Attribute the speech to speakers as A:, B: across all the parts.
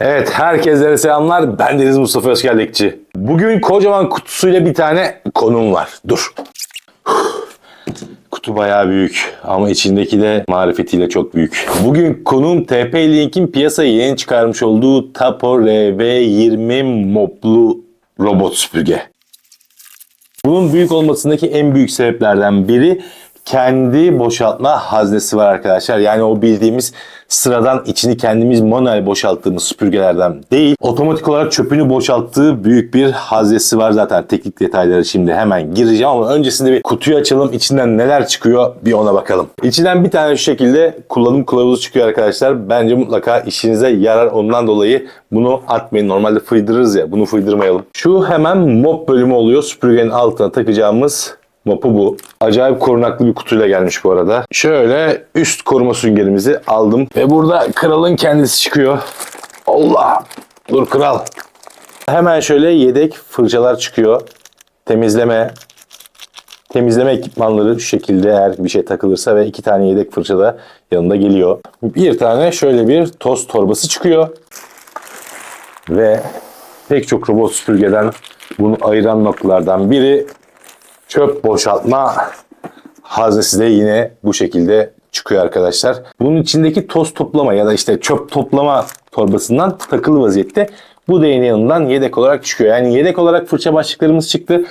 A: Evet, herkese selamlar. Ben Deniz Mustafa Özkerlekçi. Bugün kocaman kutusuyla bir tane konum var. Dur. Kutu bayağı büyük ama içindeki de marifetiyle çok büyük. Bugün konum TP Link'in piyasaya yeni çıkarmış olduğu Tapo RV20 moplu robot süpürge. Bunun büyük olmasındaki en büyük sebeplerden biri kendi boşaltma haznesi var arkadaşlar. Yani o bildiğimiz sıradan içini kendimiz manuel boşalttığımız süpürgelerden değil. Otomatik olarak çöpünü boşalttığı büyük bir haznesi var zaten. Teknik detayları şimdi hemen gireceğim ama öncesinde bir kutuyu açalım. İçinden neler çıkıyor bir ona bakalım. İçinden bir tane şu şekilde kullanım kılavuzu çıkıyor arkadaşlar. Bence mutlaka işinize yarar. Ondan dolayı bunu atmayın. Normalde fıydırırız ya. Bunu fıydırmayalım. Şu hemen mop bölümü oluyor. Süpürgenin altına takacağımız Mopu bu. Acayip korunaklı bir kutuyla gelmiş bu arada. Şöyle üst koruma süngerimizi aldım. Ve burada kralın kendisi çıkıyor. Allah! Dur kral. Hemen şöyle yedek fırçalar çıkıyor. Temizleme temizleme ekipmanları şu şekilde eğer bir şey takılırsa ve iki tane yedek fırça da yanında geliyor. Bir tane şöyle bir toz torbası çıkıyor. Ve pek çok robot süpürgeden bunu ayıran noktalardan biri çöp boşaltma haznesi de yine bu şekilde çıkıyor arkadaşlar. Bunun içindeki toz toplama ya da işte çöp toplama torbasından takılı vaziyette bu değneğin yanından yedek olarak çıkıyor. Yani yedek olarak fırça başlıklarımız çıktı,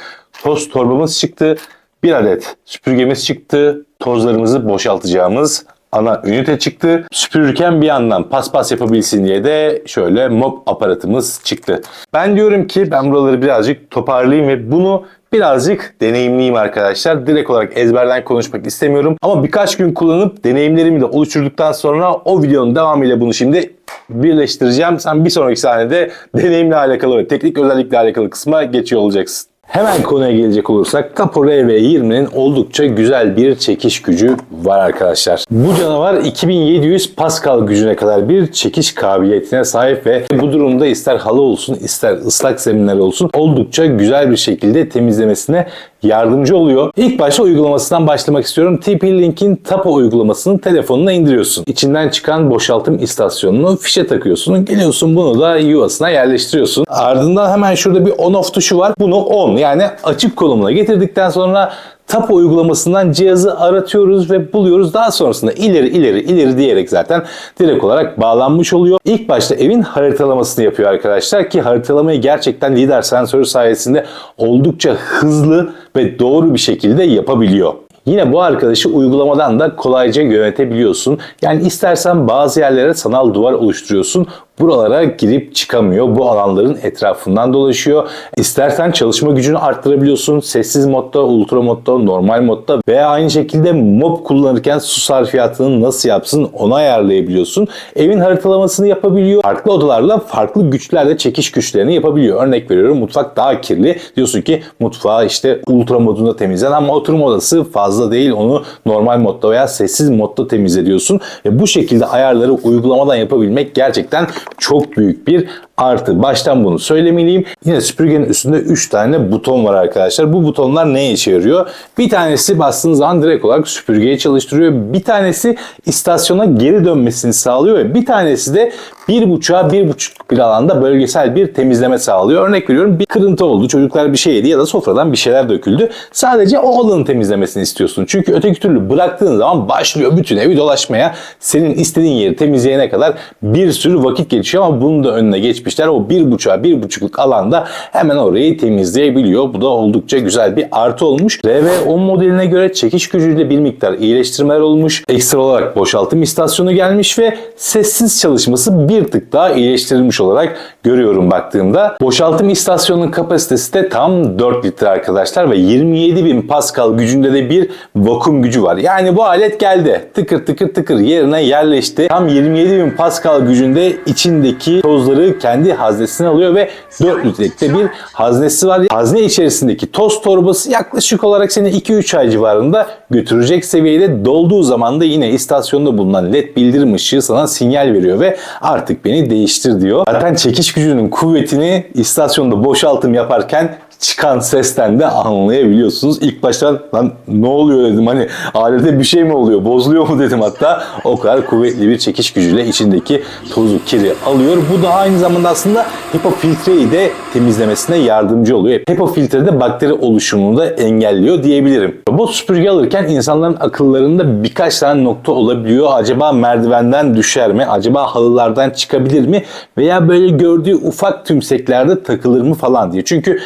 A: toz torbamız çıktı, bir adet süpürgemiz çıktı, tozlarımızı boşaltacağımız ana ünite çıktı. Süpürürken bir yandan paspas yapabilsin diye de şöyle mop aparatımız çıktı. Ben diyorum ki ben buraları birazcık toparlayayım ve bunu birazcık deneyimliyim arkadaşlar. Direkt olarak ezberden konuşmak istemiyorum. Ama birkaç gün kullanıp deneyimlerimi de oluşturduktan sonra o videonun devamıyla bunu şimdi birleştireceğim. Sen bir sonraki sahnede deneyimle alakalı ve teknik özellikle alakalı kısma geçiyor olacaksın. Hemen konuya gelecek olursak Tapo RV20'nin oldukça güzel bir çekiş gücü var arkadaşlar. Bu canavar 2700 Pascal gücüne kadar bir çekiş kabiliyetine sahip ve bu durumda ister halı olsun ister ıslak zeminler olsun oldukça güzel bir şekilde temizlemesine yardımcı oluyor. İlk başta uygulamasından başlamak istiyorum. TP-Link'in Tapo uygulamasını telefonuna indiriyorsun. İçinden çıkan boşaltım istasyonunu fişe takıyorsun. Geliyorsun bunu da yuvasına yerleştiriyorsun. Ardından hemen şurada bir on off tuşu var. Bunu on yani açık konumuna getirdikten sonra Tapo uygulamasından cihazı aratıyoruz ve buluyoruz. Daha sonrasında ileri ileri ileri diyerek zaten direkt olarak bağlanmış oluyor. İlk başta evin haritalamasını yapıyor arkadaşlar ki haritalamayı gerçekten lider sensörü sayesinde oldukça hızlı ve doğru bir şekilde yapabiliyor. Yine bu arkadaşı uygulamadan da kolayca yönetebiliyorsun. Yani istersen bazı yerlere sanal duvar oluşturuyorsun. Buralara girip çıkamıyor. Bu alanların etrafından dolaşıyor. İstersen çalışma gücünü arttırabiliyorsun. Sessiz modda, ultra modda, normal modda veya aynı şekilde mob kullanırken su sarfiyatını nasıl yapsın onu ayarlayabiliyorsun. Evin haritalamasını yapabiliyor. Farklı odalarla farklı güçlerle çekiş güçlerini yapabiliyor. Örnek veriyorum mutfak daha kirli. Diyorsun ki mutfağı işte ultra modunda temizlen ama oturma odası fazla değil. Onu normal modda veya sessiz modda temizle diyorsun. Ve bu şekilde ayarları uygulamadan yapabilmek gerçekten çok büyük bir artı. Baştan bunu söylemeliyim. Yine süpürgenin üstünde 3 tane buton var arkadaşlar. Bu butonlar neye işe yarıyor? Bir tanesi bastığınız zaman direkt olarak süpürgeyi çalıştırıyor. Bir tanesi istasyona geri dönmesini sağlıyor ve bir tanesi de 1.5'a 1.5 bir alanda bölgesel bir temizleme sağlıyor. Örnek veriyorum bir kırıntı oldu. Çocuklar bir şey yedi ya da sofradan bir şeyler döküldü. Sadece o alanın temizlemesini istiyorsun. Çünkü öteki türlü bıraktığın zaman başlıyor bütün evi dolaşmaya. Senin istediğin yeri temizleyene kadar bir sürü vakit geçiyor ama bunun da önüne geçmişler. O bir buçuğa bir buçukluk alanda hemen orayı temizleyebiliyor. Bu da oldukça güzel bir artı olmuş. RV10 modeline göre çekiş gücüyle bir miktar iyileştirmeler olmuş. Ekstra olarak boşaltım istasyonu gelmiş ve sessiz çalışması bir tık daha iyileştirilmiş olarak görüyorum baktığımda. Boşaltım istasyonunun kapasitesi de tam 4 litre arkadaşlar ve 27.000 Pascal gücünde de bir vakum gücü var. Yani bu alet geldi. Tıkır tıkır tıkır yerine yerleşti. Tam 27.000 Pascal gücünde içindeki tozları kendi haznesine alıyor ve 4 litrelikte bir haznesi var. Hazne içerisindeki toz torbası yaklaşık olarak seni 2-3 ay civarında götürecek seviyede dolduğu zaman da yine istasyonda bulunan led bildirim ışığı sana sinyal veriyor ve artık beni değiştir diyor. Zaten çekiş gücünün kuvvetini istasyonda boşaltım yaparken çıkan sesten de anlayabiliyorsunuz. İlk başta lan ne oluyor dedim hani alette bir şey mi oluyor bozuluyor mu dedim hatta o kadar kuvvetli bir çekiş gücüyle içindeki tozu kiri alıyor. Bu da aynı zamanda aslında HEPA filtreyi de temizlemesine yardımcı oluyor. HEPA filtre de bakteri oluşumunu da engelliyor diyebilirim. Robot süpürge alırken insanların akıllarında birkaç tane nokta olabiliyor. Acaba merdivenden düşer mi? Acaba halılardan çıkabilir mi? Veya böyle gördüğü ufak tümseklerde takılır mı falan diye. Çünkü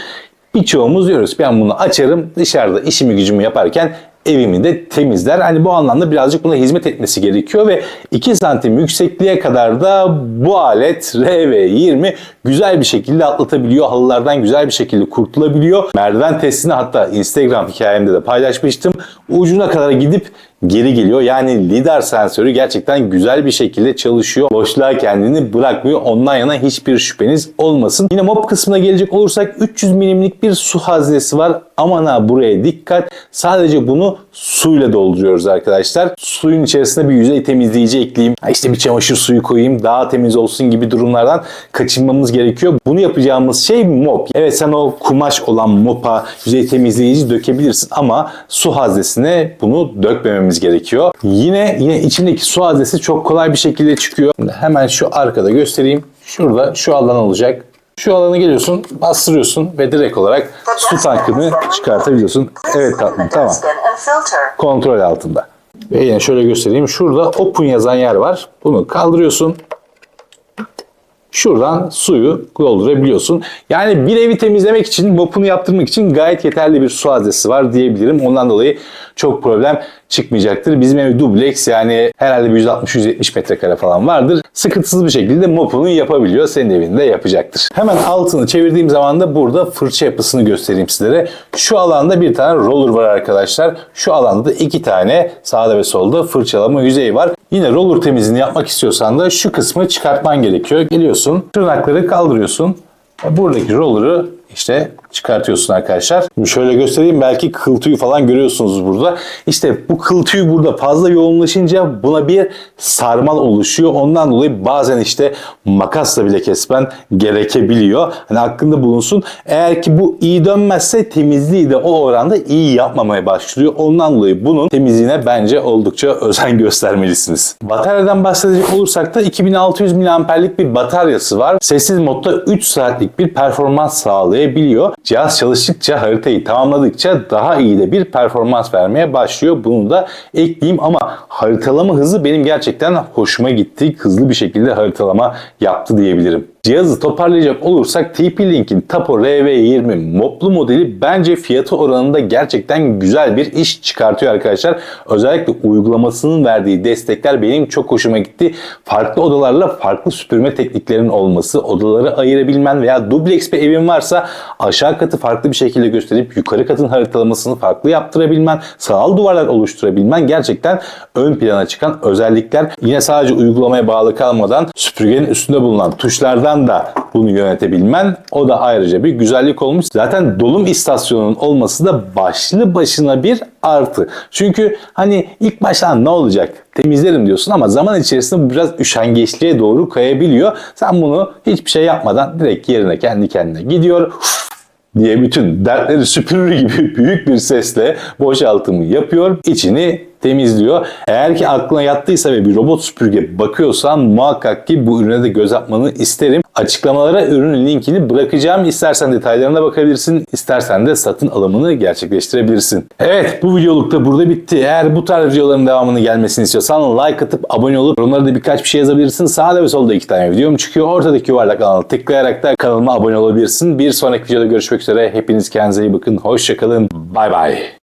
A: birçoğumuz diyoruz ben bunu açarım dışarıda işimi gücümü yaparken evimi de temizler. Hani bu anlamda birazcık buna hizmet etmesi gerekiyor ve 2 santim yüksekliğe kadar da bu alet RV20 güzel bir şekilde atlatabiliyor. Halılardan güzel bir şekilde kurtulabiliyor. Merdiven testini hatta Instagram hikayemde de paylaşmıştım. Ucuna kadar gidip geri geliyor. Yani lidar sensörü gerçekten güzel bir şekilde çalışıyor. Boşluğa kendini bırakmıyor. Ondan yana hiçbir şüpheniz olmasın. Yine mop kısmına gelecek olursak 300 milimlik bir su haznesi var. Aman ha buraya dikkat. Sadece bunu suyla dolduruyoruz arkadaşlar. Suyun içerisine bir yüzey temizleyici ekleyeyim. İşte bir çamaşır suyu koyayım daha temiz olsun gibi durumlardan kaçınmamız gerekiyor. Bunu yapacağımız şey mop. Evet sen o kumaş olan mopa yüzey temizleyici dökebilirsin ama su haznesine bunu dökmememiz gerekiyor. Yine yine içindeki su haznesi çok kolay bir şekilde çıkıyor. Hemen şu arkada göstereyim. Şurada şu alan olacak. Şu alanı geliyorsun, bastırıyorsun ve direkt olarak su tankını çıkartabiliyorsun. Evet tatlım tamam. Kontrol altında. Ve yine şöyle göstereyim. Şurada open yazan yer var. Bunu kaldırıyorsun. Şuradan suyu doldurabiliyorsun. Yani bir evi temizlemek için, mopunu yaptırmak için gayet yeterli bir su haznesi var diyebilirim. Ondan dolayı çok problem çıkmayacaktır. Bizim ev dubleks yani herhalde bir 160-170 metrekare falan vardır. Sıkıntısız bir şekilde mopunu yapabiliyor. Senin evinde yapacaktır. Hemen altını çevirdiğim zaman da burada fırça yapısını göstereyim sizlere. Şu alanda bir tane roller var arkadaşlar. Şu alanda da iki tane sağda ve solda fırçalama yüzeyi var. Yine roller temizliğini yapmak istiyorsan da şu kısmı çıkartman gerekiyor. Geliyorsun, tırnakları kaldırıyorsun. Buradaki roller'ı işte çıkartıyorsun arkadaşlar. Şimdi şöyle göstereyim belki kıl tüyü falan görüyorsunuz burada. İşte bu kıl tüyü burada fazla yoğunlaşınca buna bir sarmal oluşuyor. Ondan dolayı bazen işte makasla bile kesmen gerekebiliyor. Hani aklında bulunsun. Eğer ki bu iyi dönmezse temizliği de o oranda iyi yapmamaya başlıyor. Ondan dolayı bunun temizliğine bence oldukça özen göstermelisiniz. Bataryadan bahsedecek olursak da 2600 mAh'lik bir bataryası var. Sessiz modda 3 saatlik bir performans sağlayabiliyor. Cihaz çalıştıkça haritayı tamamladıkça daha iyi de bir performans vermeye başlıyor. Bunu da ekleyeyim ama haritalama hızı benim gerçekten hoşuma gitti. Hızlı bir şekilde haritalama yaptı diyebilirim. Cihazı toparlayacak olursak TP-Link'in Tapo RV20 moplu modeli bence fiyatı oranında gerçekten güzel bir iş çıkartıyor arkadaşlar. Özellikle uygulamasının verdiği destekler benim çok hoşuma gitti. Farklı odalarla farklı süpürme tekniklerinin olması, odaları ayırabilmen veya dubleks bir evin varsa aşağı katı farklı bir şekilde gösterip yukarı katın haritalamasını farklı yaptırabilmen, sanal duvarlar oluşturabilmen gerçekten ön plana çıkan özellikler. Yine sadece uygulamaya bağlı kalmadan süpürgenin üstünde bulunan tuşlardan da bunu yönetebilmen o da ayrıca bir güzellik olmuş. Zaten dolum istasyonunun olması da başlı başına bir artı. Çünkü hani ilk baştan ne olacak? Temizlerim diyorsun ama zaman içerisinde bu biraz üşengeçliğe doğru kayabiliyor. Sen bunu hiçbir şey yapmadan direkt yerine kendi kendine gidiyor diye bütün dertleri süpürür gibi büyük bir sesle boşaltımı yapıyor. içini temizliyor. Eğer ki aklına yattıysa ve bir robot süpürge bakıyorsan muhakkak ki bu ürüne de göz atmanı isterim. Açıklamalara ürünün linkini bırakacağım. İstersen detaylarına bakabilirsin, istersen de satın alımını gerçekleştirebilirsin. Evet bu videoluk da burada bitti. Eğer bu tarz videoların devamını gelmesini istiyorsan like atıp abone olup yorumlara da birkaç bir şey yazabilirsin. Sağda ve solda iki tane videom çıkıyor. Ortadaki yuvarlak alana tıklayarak da kanalıma abone olabilirsin. Bir sonraki videoda görüşmek üzere. Hepiniz kendinize iyi bakın. Hoşçakalın. Bay bay.